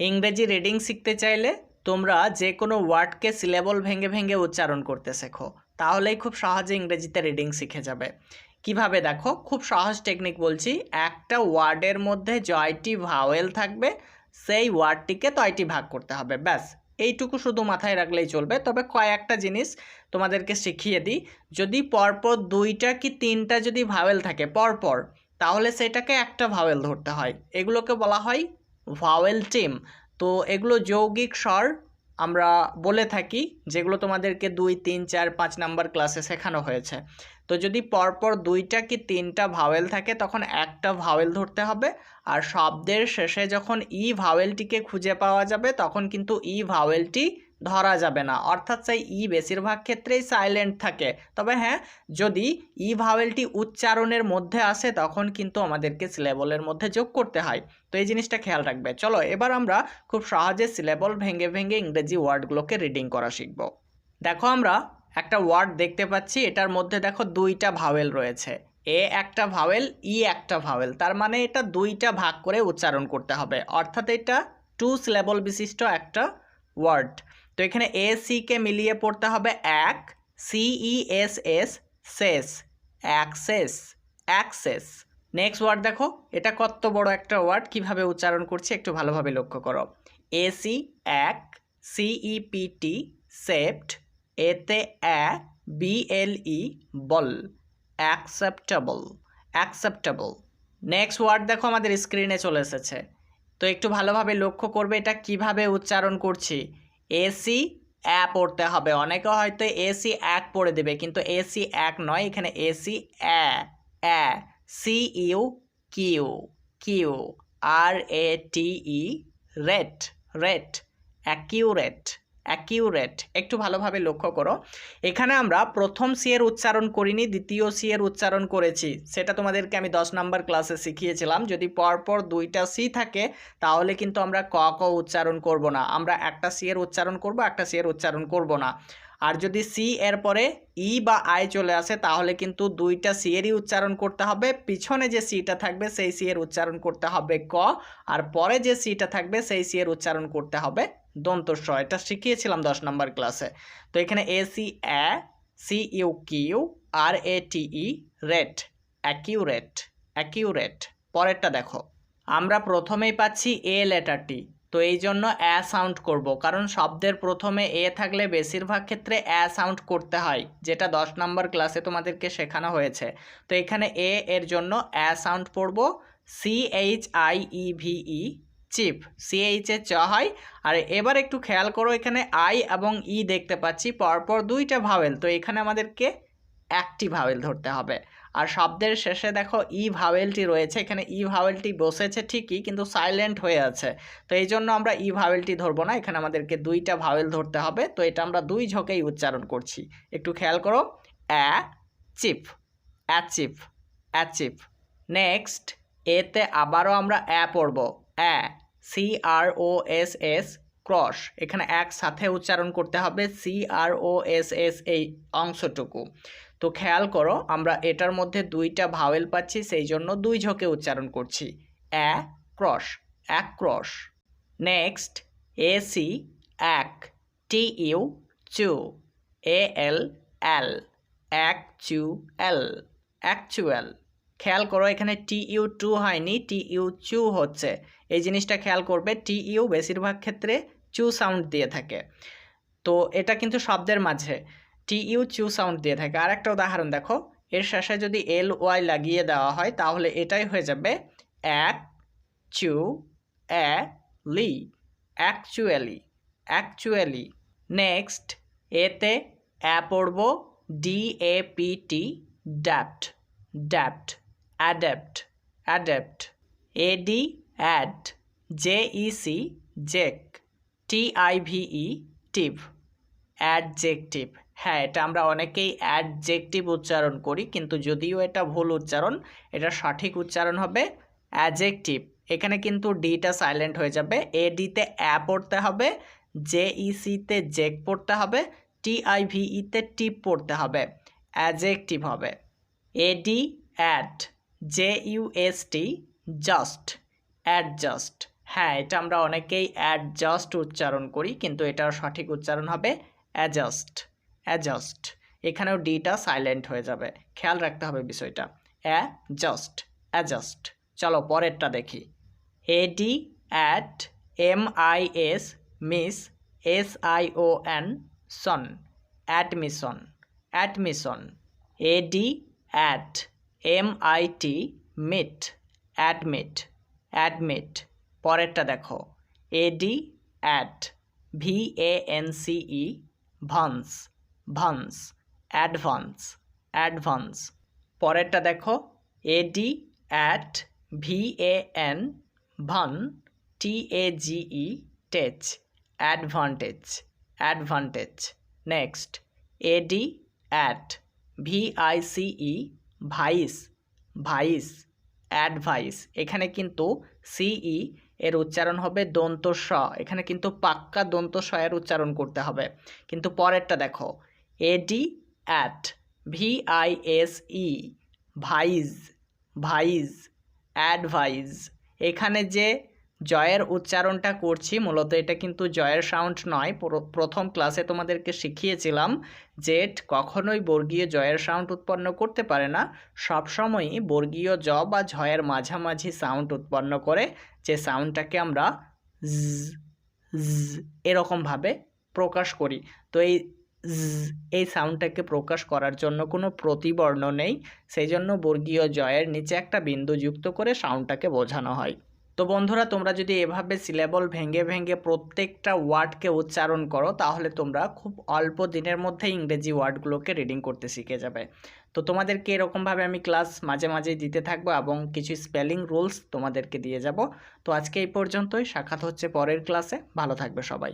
ইংরেজি রিডিং শিখতে চাইলে তোমরা যে কোনো ওয়ার্ডকে সিলেবল ভেঙে ভেঙে উচ্চারণ করতে শেখো। তাহলেই খুব সহজে ইংরেজিতে রিডিং শিখে যাবে। কীভাবে দেখো? খুব সহজ টেকনিক বলছি, একটা ওয়ার্ডের মধ্যে জয়টি ভাওয়েল থাকবে, সেই ওয়ার্ডটিকে তয়টি ভাগ করতে হবে, ব্যাস। এইটুকু শুধু মাথায় রাখলেই চলবে। তবে কয়েকটা জিনিস তোমাদেরকে শিখিয়ে দিই। যদি পরপর দুইটা কি তিনটা যদি ভাওয়েল থাকে, পরপর, তাহলে সেটাকে একটা ভাওয়েল ধরতে হয়। এগুলোকে বলা হয় ভাওয়েল টিম তো এগুলো যৌগিক স্বর, আমরা বলে থাকি যেগুলো তোমাদেরকে দুই, তিন, চার, পাঁচ নাম্বার ক্লাসে শেখানো হয়েছে। তো যদি পরপর দুইটা কি তিনটা ভাওয়েল থাকে, তখন একটা ভাওয়েল ধরতে হবে। আর শব্দের শেষে যখন ই ভাওয়েলটিকে খুঁজে পাওয়া যাবে, তখন কিন্তু ই ভাওয়েলটি ধরা যাবে না। অর্থাৎ সেই ই বেশিরভাগ ক্ষেত্রেই সাইলেন্ট থাকে। তবে হ্যাঁ যদি ই ভাওয়েলটি উচ্চারণের মধ্যে আসে, তখন কিন্তু আমাদেরকে সিলেবলের মধ্যে যোগ করতে হয়। তো এই জিনিসটা খেয়াল রাখবে। চলো, এবার আমরা খুব সহজে সিলেবল ভেঙে ভেঙে ইংরেজি ওয়ার্ডগুলোকে রিডিং করা শিখব। দেখো আমরা একটা ওয়ার্ড দেখতে পাচ্ছি, এটার মধ্যে দেখো দুইটা ভাওয়েল রয়েছে। এ একটা ভাওয়েল, ই একটা ভাওয়েল। তার মানে এটা দুইটা ভাগ করে উচ্চারণ করতে হবে। অর্থাৎ এটা টু সিলেবল বিশিষ্ট একটা ওয়ার্ড। তো এখানে এ সিকে মিলিয়ে পড়তে হবে এক CE S S cess access access next word দেখো, এটা কত বড় একটা ওয়ার্ড কীভাবে উচ্চারণ করছি একটু ভালোভাবে লক্ষ্য করো। এসি এক C E P T cept এতে অ্যা বিএলই বল অ্যাকসেপ্টেবল অ্যাকসেপ্টেবল নেক্সট ওয়ার্ড দেখো আমাদের স্ক্রিনে চলে এসেছে। তো একটু ভালোভাবে লক্ষ্য করবে এটা কীভাবে উচ্চারণ করছি। এসি অ্যা পড়তে হবে। অনেকে হয়তো এসি এক পড়ে দেবে, কিন্তু এসি এক নয়, এখানে A C a a C U cu cu R A T E rate rate accurate accurate একটু ভালোভাবে লক্ষ্য করো। এখানে আমরা প্রথম সি এর উচ্চারণ করিনি, দ্বিতীয় সি এর উচ্চারণ করেছি। সেটা তোমাদেরকে আমি দশ নম্বর ক্লাসে শিখিয়েছিলাম। যদি পরপর দুইটা সি থাকে, তাহলে কিন্তু আমরা ক ক উচ্চারণ করব না। আমরা একটা সি এর উচ্চারণ করব, একটা সি এর উচ্চারণ করব না। আর যদি সি এর পরে ই বা আই চলে আসে, তাহলে কিন্তু দুইটা সি এরই উচ্চারণ করতে হবে। পিছনে যে সিটা থাকবে, সেই সি এর উচ্চারণ করতে হবে ক। আর পরে যে সিটা থাকবে, সেই সি এর উচ্চারণ করতে হবে দন্তস্ব এটা শিখিয়েছিলাম দশ নম্বর ক্লাসে। তো এখানে A C a C U cu R A T E rate accurate accurate পরেরটা দেখো। আমরা প্রথমেই পাচ্ছি এ লেটারটি তো এই জন্য অ্যা সাউন্ড করব। কারণ শব্দের প্রথমে এ থাকলে বেশিরভাগ ক্ষেত্রে অ্যা সাউন্ড করতে হয়, যেটা দশ নম্বর ক্লাসে তোমাদেরকে শেখানো হয়েছে। তো এখানে এ এর জন্য অ্যা সাউন্ড পড়ব। C H I E V E chip C H চ হয়। আর এবার একটু খেয়াল করো, এখানে আই এবং ই দেখতে পাচ্ছি, পরপর দুইটা ভাওয়েল তো এখানে আমাদেরকে একটি ভাওয়েল ধরতে হবে। আর শব্দের শেষে দেখো ই ভাওয়েলটি রয়েছে, এখানে ই ভাওয়েলটি বসেছে ঠিকই, কিন্তু সাইলেন্ট হয়ে আছে। তো এই জন্য আমরা ই ভাওয়েলটি ধরবো না, এখানে আমাদেরকে দুইটা ভাওয়েল ধরতে হবে। তো এটা আমরা দুই ঝোঁকেই উচ্চারণ করছি। একটু খেয়াল করো, অ্যা, চিপ অ্যাচিপ অ্যাচিপ নেক্সট এতে আবারও আমরা অ্যা পড়ব, a. C R O S S cross. এখানে একসাথে উচ্চারণ করতে হবে C R O S S এই অংশটুকু। তো খেয়াল করো, আমরা এটার মধ্যে দুইটা ভাওয়েল পাচ্ছি, সেই জন্য দুই ঝোঁকে উচ্চারণ করছি। অ্যা ক্রস, এক ক্রস। নেক্সট, এ সি, এক। T U, chu. A L L. L. Actual. খেয়াল করো, এখানে টি ইউ টু হয়নি টি ইউ চু হচ্ছে। এই জিনিসটা খেয়াল করবে টি ইউ বেশিরভাগ ক্ষেত্রে চু সাউন্ড দিয়ে থাকে। তো এটা কিন্তু শব্দের মাঝে টি ইউ চু সাউন্ড দিয়ে থাকে। আর একটা উদাহরণ দেখো, এর শেষে যদি এল ওয়াই লাগিয়ে দেওয়া হয়, তাহলে এটাই হয়ে যাবে এক চু লি অ্যাকচুয়ালি অ্যাকচুয়ালি নেক্সট এতে অ্যা পড়ব D A P T dapt dapt adapt adapt A D ad J E C jec T I V E tive adjective হ্যাঁ এটা আমরা অনেকেই অ্যাডজেক্টিভ উচ্চারণ করি, কিন্তু যদিও এটা ভুল উচ্চারণ, এটা সঠিক উচ্চারণ হবে অ্যাজেক্টিভ এখানে কিন্তু ডিটা সাইলেন্ট হয়ে যাবে এ ডিতে অ্যা পড়তে হবে জে ই সিতে জেক পড়তে হবে টি আই ভি ইতে টিপ পড়তে হবে অ্যাজেক্টিভ হবে A D ad J U S T just adjust হ্যাঁ এটা আমরা অনেকেই অ্যাডজাস্ট উচ্চারণ করি, কিন্তু এটার সঠিক উচ্চারণ হবে অ্যাডজাস্ট অ্যাডজাস্ট এখানেও ডিটা সাইলেন্ট হয়ে যাবে। খেয়াল রাখতে হবে বিষয়টা। অ্যাডজাস্ট অ্যাডজাস্ট চলো পরেরটা দেখি। A D ad M I S mis S I O N sion admission admission A D ad M I T mit admit admit পরেরটা দেখো A D ad V A N C E vance vance advance advance পরেরটা দেখো A D ad V A N van T A G E tage advantage advantage next A D ad V I C E vice vice, advice. এখানে কিন্তু সিই এর উচ্চারণ হবে দন্ত স। এখানে কিন্তু পাক্কা দন্ত স এর উচ্চারণ করতে হবে। কিন্তু পরেরটা দেখো, A D ad V I S E vise vise advise এখানে যে জয়ের উচ্চারণটা করছি, মূলত এটা কিন্তু জয়ের সাউন্ড নয়। প্রথম ক্লাসে তোমাদেরকে শিখিয়েছিলাম যে কখনোই বর্গীয় জয়ের সাউন্ড উৎপন্ন করতে পারে না। সবসময়ই বর্গীয় জ বা ঝয়ের মাঝামাঝি সাউন্ড উৎপন্ন করে, যে সাউন্ডটাকে আমরা এরকমভাবে প্রকাশ করি। তো এই এই সাউন্ডটাকে প্রকাশ করার জন্য কোনো প্রতিবর্ণ নেই। সেই জন্য বর্গীয় জয়ের নিচে একটা বিন্দু যুক্ত করে সাউন্ডটাকে বোঝানো হয়। তো বন্ধুরা, তোমরা যদি এভাবে সিলেবল ভেঙে ভেঙে প্রত্যেকটা ওয়ার্ডকে উচ্চারণ করো, তাহলে তোমরা খুব অল্প দিনের মধ্যে ইংরেজি ওয়ার্ডগুলোকে রিডিং করতে শিখে যাবে। তো তোমাদেরকে এরকমভাবে আমি ক্লাস মাঝে মাঝে দিতে থাকব এবং কিছু স্পেলিং রুলস তোমাদেরকে দিয়ে যাব। তো আজকে এই পর্যন্তই, সাক্ষাৎ হচ্ছে পরের ক্লাসে ভালো থাকবে সবাই।